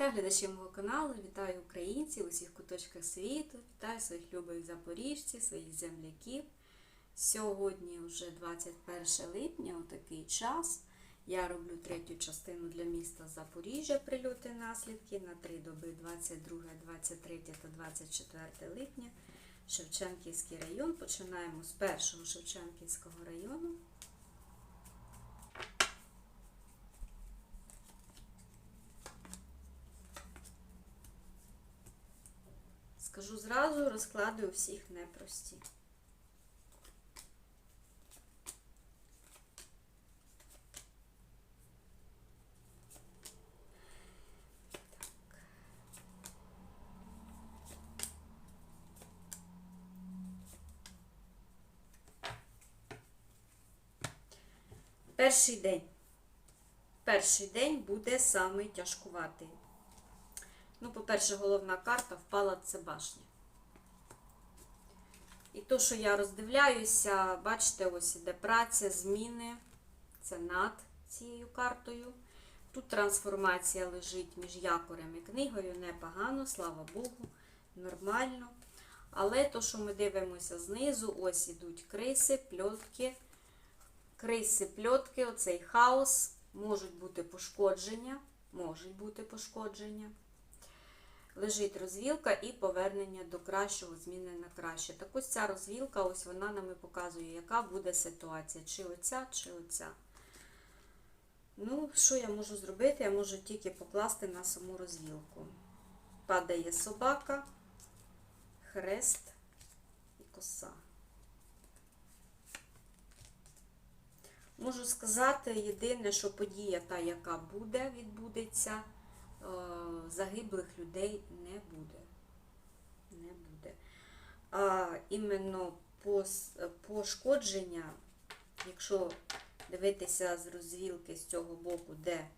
Вітаю глядачів мого каналу, вітаю українців у всіх куточках світу, вітаю своїх любих запоріжців, своїх земляків. Сьогодні вже 21 липня, у такий час. Я роблю третю частину для міста Запоріжжя прильоти наслідки на три доби 22, 23 та 24 липня. Шевченківський район. Починаємо з першого Шевченківського району. Скажу зразу, розклади у всіх непрості. Перший день. Перший день буде самий тяжкуватий. Ну, по-перше, головна карта впала це башня. І то, що я роздивляюся, бачите, ось іде праця, зміни. Це над цією картою. Тут трансформація лежить між якорем і книгою. Непогано, слава Богу, нормально. Але то, що ми дивимося знизу, ось ідуть криси, пльотки. Криси, пльотки, оцей хаос, можуть бути пошкодження. Можуть бути пошкодження лежить розвілка і повернення до кращого, зміни на краще. Так ось ця розвілка, ось вона нам і показує, яка буде ситуація, чи оця, чи оця. Ну, що я можу зробити? Я можу тільки покласти на саму розвілку. Падає собака, хрест і коса. Можу сказати, єдине, що подія та, яка буде, відбудеться загиблих людей не буде. Не буде. А іменно пошкодження, якщо дивитися з розвілки з цього боку, де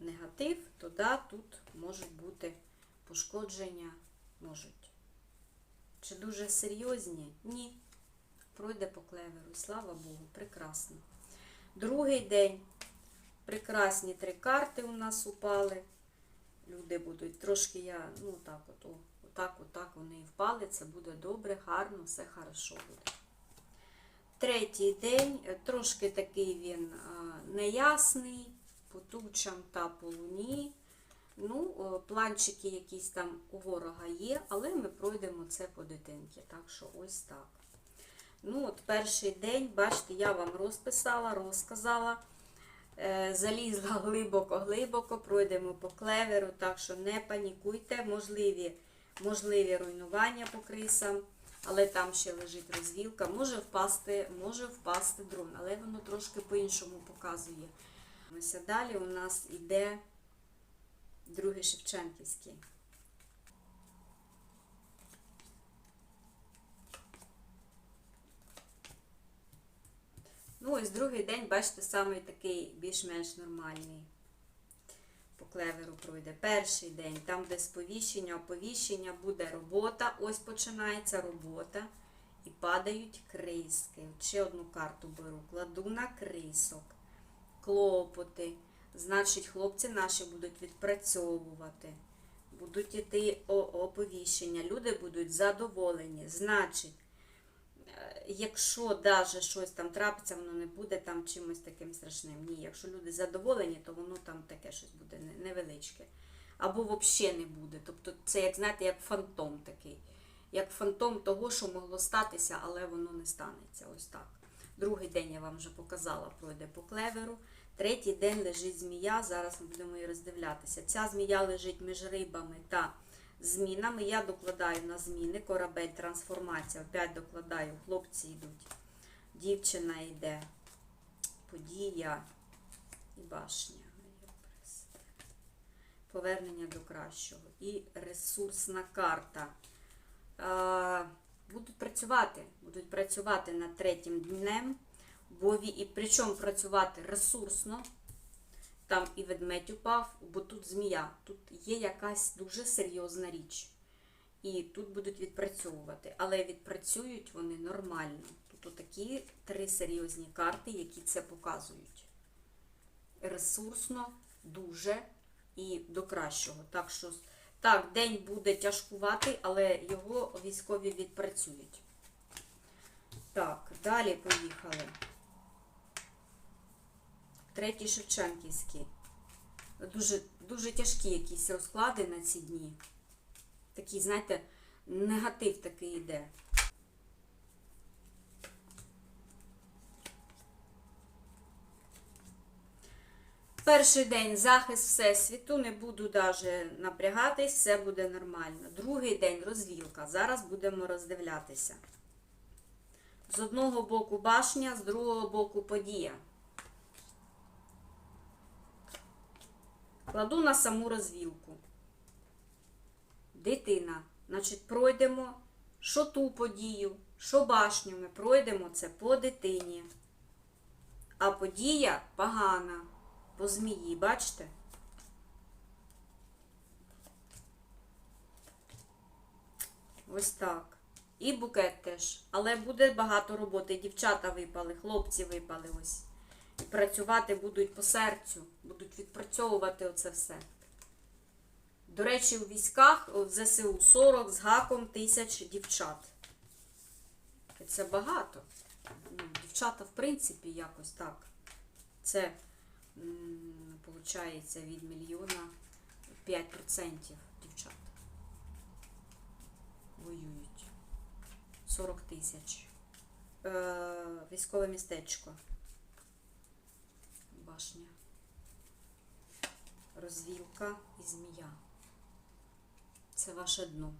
негатив, то да, тут можуть бути пошкодження, можуть. Чи дуже серйозні? Ні. Пройде по клеверу. Слава Богу, прекрасно. Другий день. Прекрасні три карти у нас упали. Люди будуть трошки я, ну так, от, о, отак, отак вони впали. Це буде добре, гарно, все хорошо буде. Третій день, трошки такий він неясний, по тучам та по луні. Ну, планчики якісь там у ворога є, але ми пройдемо це по дитинці. Так що ось так. Ну, от перший день, бачите, я вам розписала, розказала. Е, залізла глибоко-глибоко, пройдемо по клеверу, так що не панікуйте, можливі можливі руйнування по крисам, але там ще лежить розвілка. Може впасти може впасти дрон, але воно трошки по-іншому показує. Ось далі у нас йде другий Шевченківський. Ну, ось другий день, бачите, самий такий більш-менш нормальний. По клеверу пройде перший день, там, де сповіщення, оповіщення, буде робота. Ось починається робота. І падають криски. Ще одну карту беру, кладу на крисок, клопоти. Значить, хлопці наші будуть відпрацьовувати, будуть йти оповіщення, люди будуть задоволені. Значить, якщо навіть щось там трапиться, воно не буде там чимось таким страшним. Ні, якщо люди задоволені, то воно там таке щось буде невеличке. Або взагалі не буде. Тобто це, як знаєте, як фантом такий. Як фантом того, що могло статися, але воно не станеться. Ось так. Другий день я вам вже показала, пройде по клеверу. Третій день лежить змія. Зараз ми будемо її роздивлятися. Ця змія лежить між рибами та змінами. Я докладаю на зміни, корабель, трансформація. Опять докладаю, хлопці йдуть. Дівчина йде, подія і башня. Повернення до кращого. І ресурсна карта. Будуть працювати, будуть працювати над третім днем, бо і причому працювати ресурсно. Там і ведмедь упав, бо тут змія, тут є якась дуже серйозна річ. І тут будуть відпрацьовувати. Але відпрацюють вони нормально. Тут такі три серйозні карти, які це показують. Ресурсно дуже і до кращого. Так що, так, день буде тяжкуватий, але його військові відпрацюють. Так, далі поїхали. Третій Шевченківський. Дуже, дуже тяжкі якісь розклади на ці дні. Такий, знаєте, негатив такий йде. Перший день захист Всесвіту, не буду даже напрягатись, все буде нормально. Другий день розвілка. Зараз будемо роздивлятися. З одного боку башня, з другого боку подія. Кладу на саму розвілку. Дитина. Значить, пройдемо що ту подію, що башню ми пройдемо це по дитині. А подія погана. По змії, бачите? Ось так. І букет теж. Але буде багато роботи. Дівчата випали, хлопці випали ось. Працювати будуть по серцю, будуть відпрацьовувати оце все. До речі, у військах в ЗСУ 40 з гаком тисяч дівчат. Це багато. Ну, дівчата, в принципі, якось так. Це, виходить, від мільйона 5% дівчат воюють. 40 тисяч. Е, військове містечко. Башня. Розвілка і змія. Це ваше дно.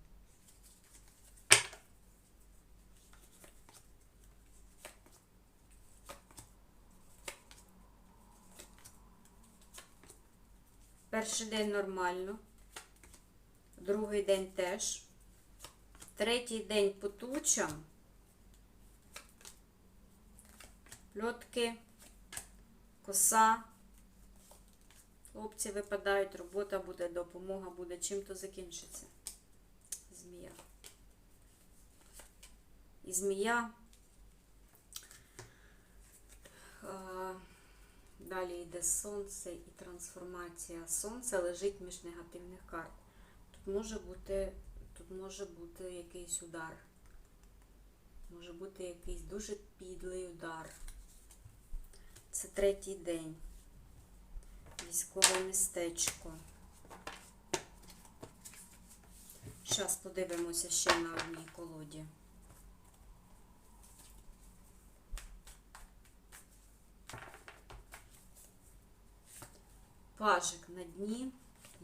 Перший день нормально, другий день теж, третій день по тучам, пльотки, коса, хлопці випадають, робота буде, допомога буде, чим то закінчиться. Змія. І змія. е, Далі йде сонце і трансформація. Сонце лежить між негативних карт. Тут може бути, тут може бути якийсь удар. Може бути якийсь дуже підлий удар. Це третій день. Військове містечко. Зараз подивимося ще на одній колоді. Пажик на дні,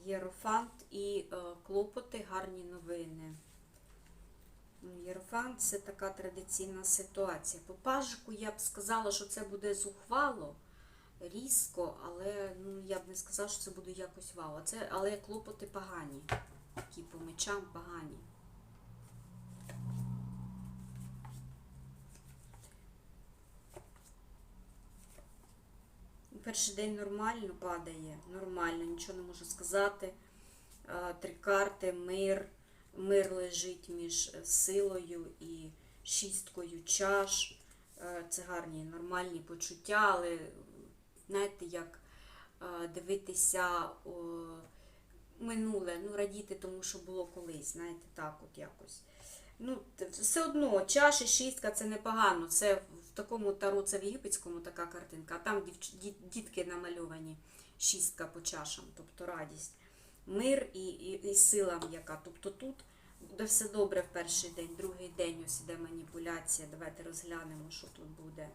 єрофант і е, клопоти, гарні новини. Єрофант це така традиційна ситуація. По пажику я б сказала, що це буде зухвало, різко, але ну, я б не сказала, що це буде якось вау. Це, але клопоти погані. Такі по мечам погані. Перший день нормально падає, нормально, нічого не можу сказати. Е, Три карти, мир. Мир лежить між е, силою і шісткою чаш. Е, Це гарні, нормальні почуття, але знаєте, як е, дивитися о, минуле, ну, радіти тому, що було колись, знаєте, так от якось. Ну, все одно, чаші, шістка це непогано. Це в такому таро, це в єгипетському така картинка, а там дітки намальовані, шістка по чашам, тобто радість. Мир і, і, і сила м'яка. Тобто тут буде все добре в перший день, другий день ось іде маніпуляція. Давайте розглянемо, що тут буде.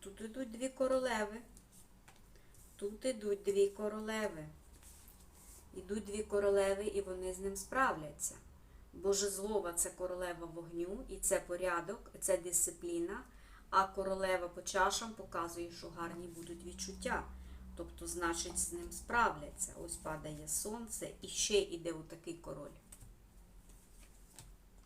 Тут ідуть дві королеви. Тут ідуть дві королеви. Ідуть дві королеви, і вони з ним справляться. Боже злова це королева вогню, і це порядок, це дисципліна. А королева по чашам показує, що гарні будуть відчуття. Тобто, значить, з ним справляться. Ось падає сонце, і ще іде отакий король.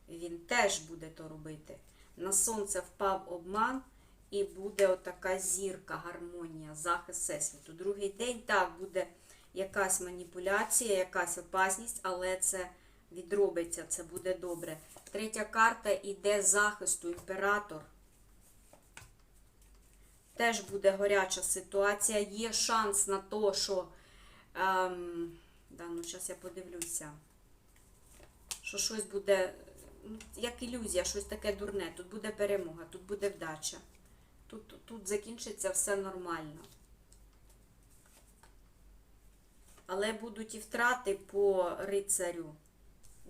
Він теж буде то робити. На сонце впав обман, і буде отака зірка, гармонія, захист всесвіту. Другий день так буде якась маніпуляція, якась опасність, але це відробиться, це буде добре. Третя карта іде захисту, імператор. Теж буде горяча ситуація. Є шанс на те, що. Ем, да, ну, зараз я подивлюся. Що щось буде, ну, як ілюзія, щось таке дурне. Тут буде перемога, тут буде вдача. Тут, тут закінчиться все нормально. Але будуть і втрати по рицарю.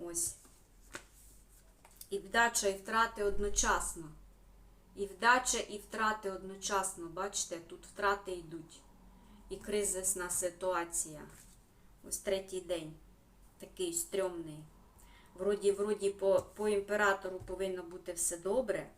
Ось. І вдача, і втрати одночасно. І вдача, і втрати одночасно. Бачите, тут втрати йдуть. І кризисна ситуація. Ось третій день. Такий стрьомний. Вроді, вроді по, по імператору повинно бути все добре.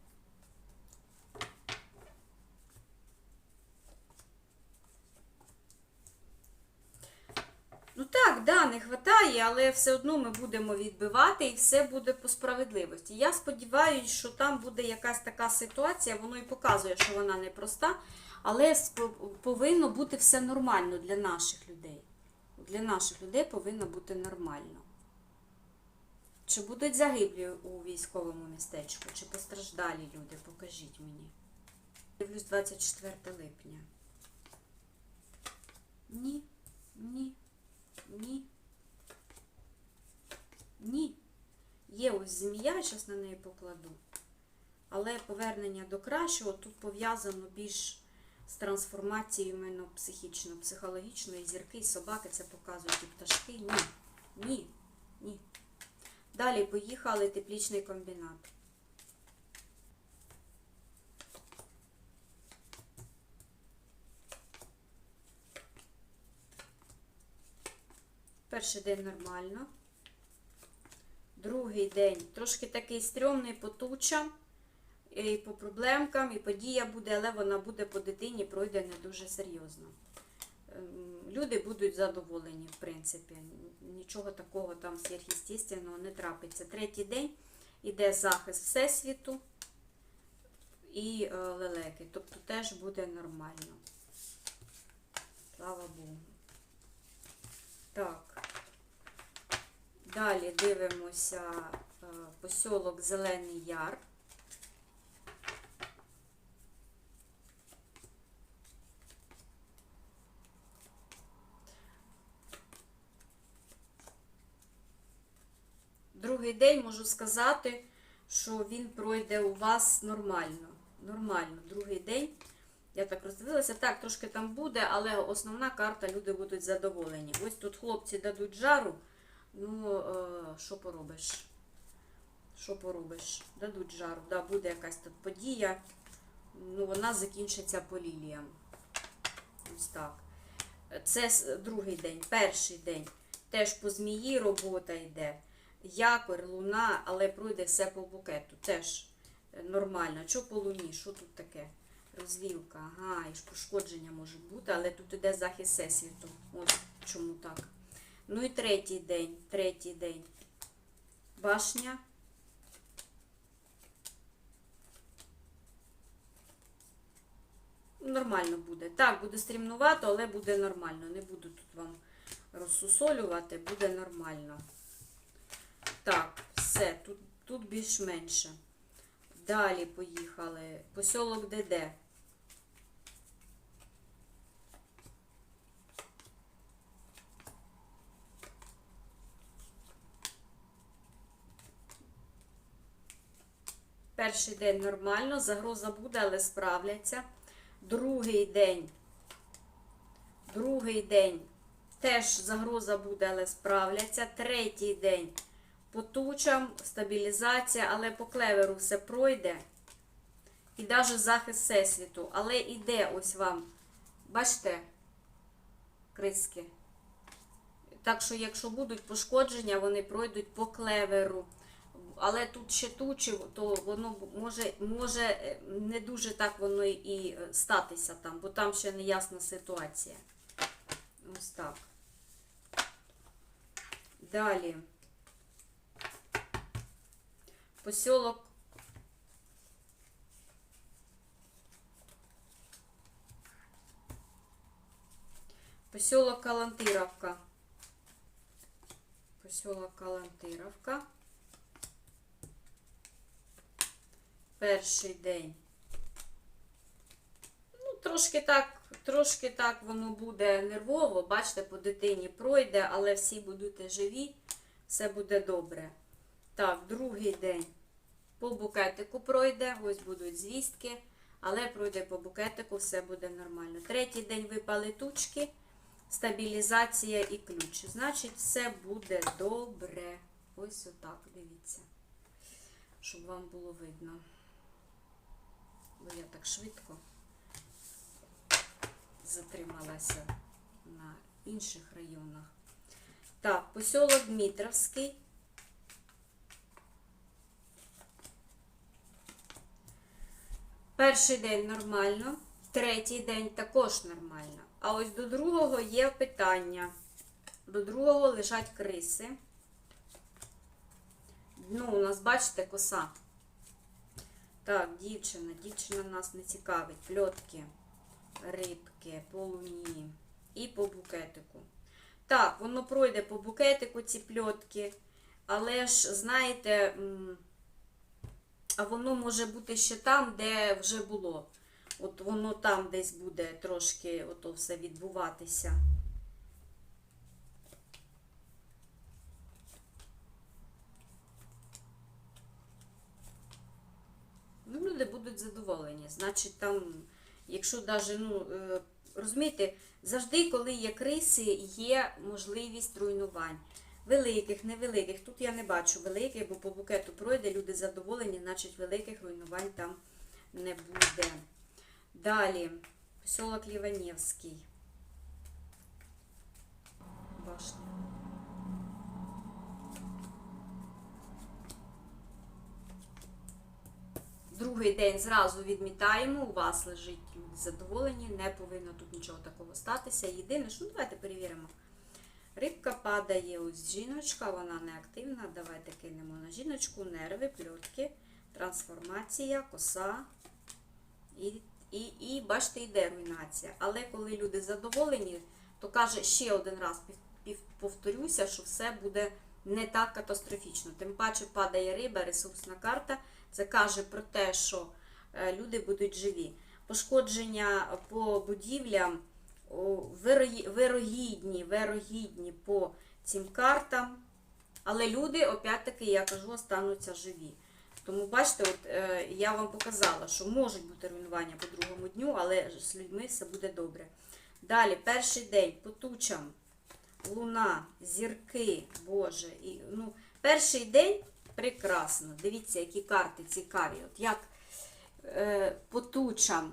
Ну так, да, не вистачає, але все одно ми будемо відбивати і все буде по справедливості. Я сподіваюся, що там буде якась така ситуація, воно і показує, що вона непроста, але повинно бути все нормально для наших людей. Для наших людей повинно бути нормально. Чи будуть загиблі у військовому містечку, чи постраждалі люди? Покажіть мені. Дивлюсь 24 липня. Ні, ні. Ні. Ні. Є ось змія, зараз на неї покладу. Але повернення до кращого тут пов'язано більш з трансформацією іменно психічно, психологічно, і зірки, і собаки це показують, і пташки. Ні. Ні. Ні. Далі поїхали теплічний комбінат. Перший день нормально. Другий день трошки такий стрьомний по тучам, і по проблемкам, і подія буде, але вона буде по дитині, пройде не дуже серйозно. Ем, Люди будуть задоволені, в принципі. Нічого такого там сверхъестественного не трапиться. Третій день іде захист Всесвіту і е, лелеки. Тобто теж буде нормально. Слава Богу. Так. Далі дивимося е, посілок Зелений Яр. Другий день можу сказати, що він пройде у вас нормально. Нормально. Другий день. Я так роздивилася. Так, трошки там буде, але основна карта люди будуть задоволені. Ось тут хлопці дадуть жару. Ну, е, що поробиш? Що поробиш? Дадуть жару. Да, буде якась тут подія. Ну, вона закінчиться по ліліям. Ось так. Це другий день, перший день. Теж по змії робота йде. Якорь, луна, але пройде все по букету. Теж нормально. Що по луні? Що тут таке? Розвілка, ага, і ж пошкодження може бути, але тут іде захист всесвіту. От чому так. Ну і третій день. Третій день. Башня. Нормально буде. Так, буде стрімнувато, але буде нормально. Не буду тут вам розсусолювати, буде нормально. Так, все, тут, тут більш-менше. Далі поїхали. Посілок ДД. Перший день нормально, загроза буде, але справляться. Другий день. Другий день теж загроза буде, але справляться. Третій день по тучам, стабілізація, але по клеверу все пройде. І навіть захист всесвіту. Але іде ось вам, бачите, криски. Так що, якщо будуть пошкодження, вони пройдуть по клеверу. Але тут ще тучі, то воно може, може е, не дуже так воно і е, статися там, бо там ще неясна ситуація. Ось так. Далі. Посілок. Посілок Калантировка. Посілок Калантировка. Перший день. Ну, трошки так, трошки так воно буде нервово, бачите, по дитині пройде, але всі будете живі, все буде добре. Так, другий день по букетику пройде, ось будуть звістки, але пройде по букетику, все буде нормально. Третій день випали тучки, стабілізація і ключ. Значить, все буде добре. Ось отак, дивіться, щоб вам було видно. Так швидко затрималася на інших районах. Так, посілок Дмитровський. Перший день нормально, третій день також нормально. А ось до другого є питання. До другого лежать криси. Ну, у нас, бачите, коса. Так, дівчина. Дівчина нас не цікавить. Пльотки, рибки, полуні і по букетику. Так, воно пройде по букетику ці пльотки, але ж, знаєте, воно може бути ще там, де вже було. От воно там десь буде трошки ото все відбуватися. Ну, люди будуть задоволені. Значить, там, якщо навіть, ну, е, розумієте, завжди, коли є криси, є можливість руйнувань. Великих, невеликих. Тут я не бачу великих, бо по букету пройде, люди задоволені, значить великих руйнувань там не буде. Далі, поселок Ліванівський. Башня. Другий день зразу відмітаємо, у вас лежить люди задоволені, не повинно тут нічого такого статися. Єдине, що ну, давайте перевіримо. Рибка падає, ось жіночка, вона не активна. Давайте кинемо на жіночку, нерви, пльотки, трансформація, коса. І, і, і бачите, йде руйнація. Але коли люди задоволені, то каже ще один раз повторюся, що все буде не так катастрофічно. Тим паче падає риба, ресурсна карта. Це каже про те, що е, люди будуть живі. Пошкодження по будівлям вирогідні, вирогідні по цим картам. Але люди, опять-таки, я кажу, остануться живі. Тому бачите, от е, я вам показала, що можуть бути руйнування по другому дню, але з людьми все буде добре. Далі, перший день по тучам, луна, зірки, Боже. І, ну, перший день прекрасно. Дивіться, які карти цікаві. От як е, по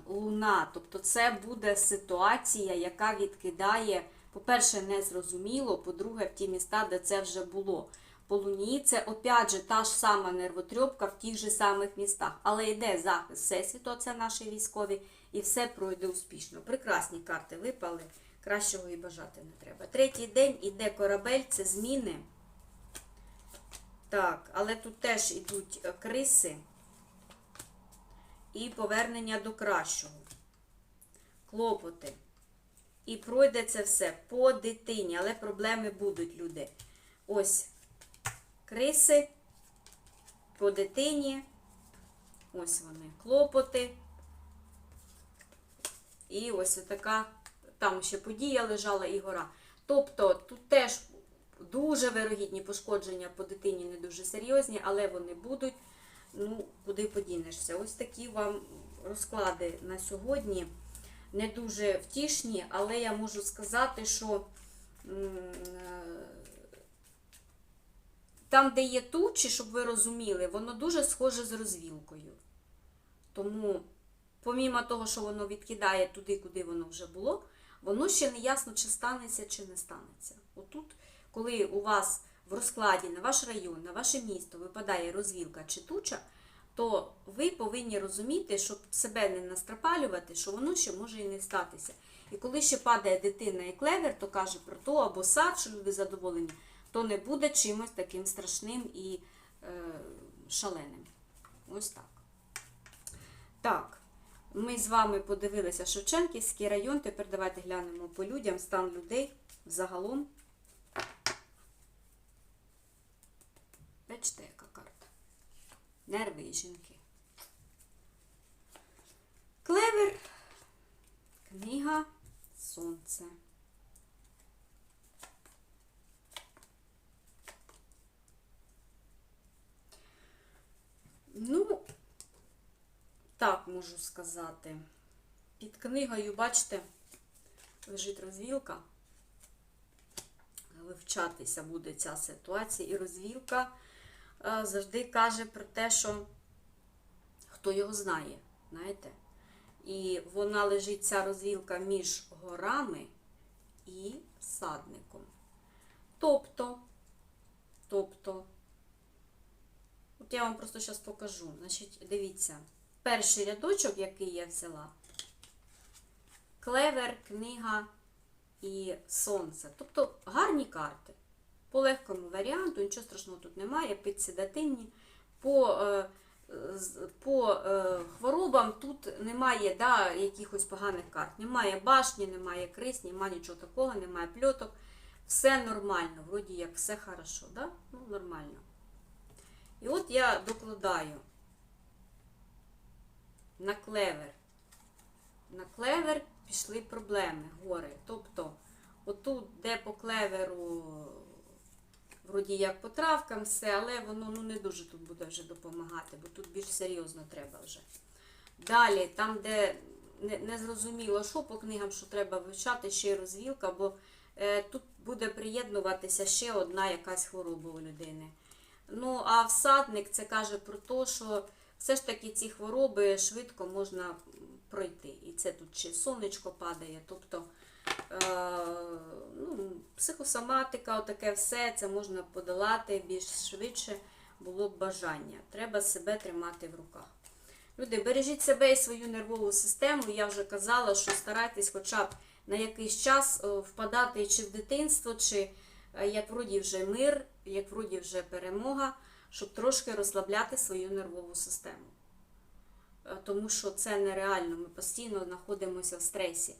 луна, тобто це буде ситуація, яка відкидає, по-перше, незрозуміло, по-друге, в ті міста, де це вже було. По луні це опять же та ж сама нервотрьопка в тих же самих містах. Але йде захист Всесвіту, це наші військові, і все пройде успішно. Прекрасні карти випали, кращого і бажати не треба. Третій день іде корабель, це зміни. Так, але тут теж йдуть е, криси і повернення до кращого. Клопоти. І пройде це все по дитині, але проблеми будуть, люди. Ось криси по дитині. Ось вони, клопоти. І ось така, там ще подія лежала і гора. Тобто тут теж дуже вирогідні пошкодження по дитині не дуже серйозні, але вони будуть. Ну, куди подінешся. Ось такі вам розклади на сьогодні. Не дуже втішні, але я можу сказати, що там, де є тучі, щоб ви розуміли, воно дуже схоже з розвілкою. Тому, помімо того, що воно відкидає туди, куди воно вже було, воно ще не ясно, чи станеться, чи не станеться. Отут, коли у вас в розкладі на ваш район, на ваше місто випадає розвілка чи туча, то ви повинні розуміти, щоб себе не настрапалювати, що воно ще може і не статися. І коли ще падає дитина і клевер, то каже про то, або сад, що люди задоволені, то не буде чимось таким страшним і е, шаленим. Ось так. Так, ми з вами подивилися Шевченківський район. Тепер давайте глянемо по людям, стан людей загалом. Бачите, яка карта? Нерви і жінки. Клевер, Книга Сонце. Ну, так можу сказати. Під книгою, бачите, лежить розвілка. Вивчатися буде ця ситуація. І розвілка завжди каже про те, що хто його знає, знаєте? І вона лежить ця розвілка між горами і садником. Тобто, тобто, от я вам просто зараз покажу. Значить, дивіться, перший рядочок, який я взяла, клевер, книга і сонце. Тобто гарні карти. По легкому варіанту, нічого страшного тут немає, підседативні. По, е, по е, хворобам тут немає да, якихось поганих карт. Немає башні, немає крис, немає нічого такого, немає пльоток. Все нормально, вроді як все хорошо, да? ну, нормально. І от я докладаю на клевер. На клевер пішли проблеми, гори. Тобто, отут, де по клеверу, вроді як по травкам все, але воно ну, не дуже тут буде вже допомагати, бо тут більш серйозно треба вже. Далі, там, де не, не зрозуміло, що по книгам, що треба вивчати, ще й розвілка, бо е, тут буде приєднуватися ще одна якась хвороба у людини. Ну, а всадник це каже про те, що все ж таки ці хвороби швидко можна пройти. І це тут ще сонечко падає. Тобто ну, психосоматика, отаке все, це можна подолати більш швидше було б бажання. Треба себе тримати в руках. Люди, бережіть себе і свою нервову систему. Я вже казала, що старайтесь хоча б на якийсь час е, впадати чи в дитинство, чи е, як вроді вже мир, як вроді вже перемога, щоб трошки розслабляти свою нервову систему. Е, Тому що це нереально, ми постійно знаходимося в стресі.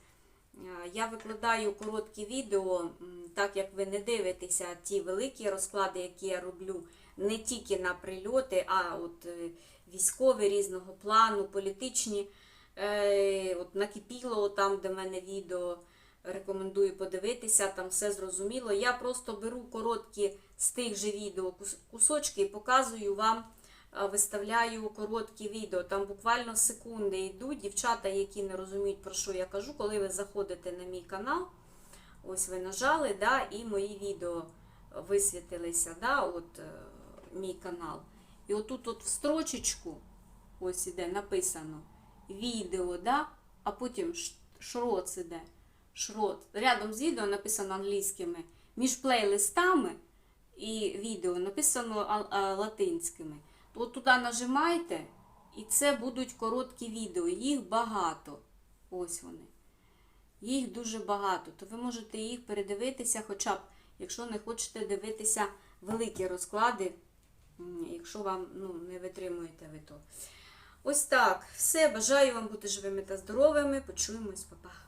Е, Я викладаю короткі відео, так як ви не дивитеся ті великі розклади, які я роблю, не тільки на прильоти, а от е, військові різного плану, політичні. Е, От накипіло там, де в мене відео. Рекомендую подивитися, там все зрозуміло. Я просто беру короткі з тих же відео кусочки і показую вам, виставляю короткі відео. Там буквально секунди йдуть. Дівчата, які не розуміють, про що я кажу, коли ви заходите на мій канал, ось ви нажали, да, і мої відео висвітилися, да, от е, мій канал. І отут от в строчечку, ось іде написано відео, да, а потім шроц іде. Шрот. Рядом з відео написано англійськими. Між плейлистами і відео написано латинськими. От туди нажимайте, і це будуть короткі відео. Їх багато. Ось вони. Їх дуже багато. То ви можете їх передивитися, хоча б, якщо не хочете дивитися великі розклади, якщо вам ну, не витримуєте ви то. Ось так. Все. Бажаю вам бути живими та здоровими. Почуємось, Па-па.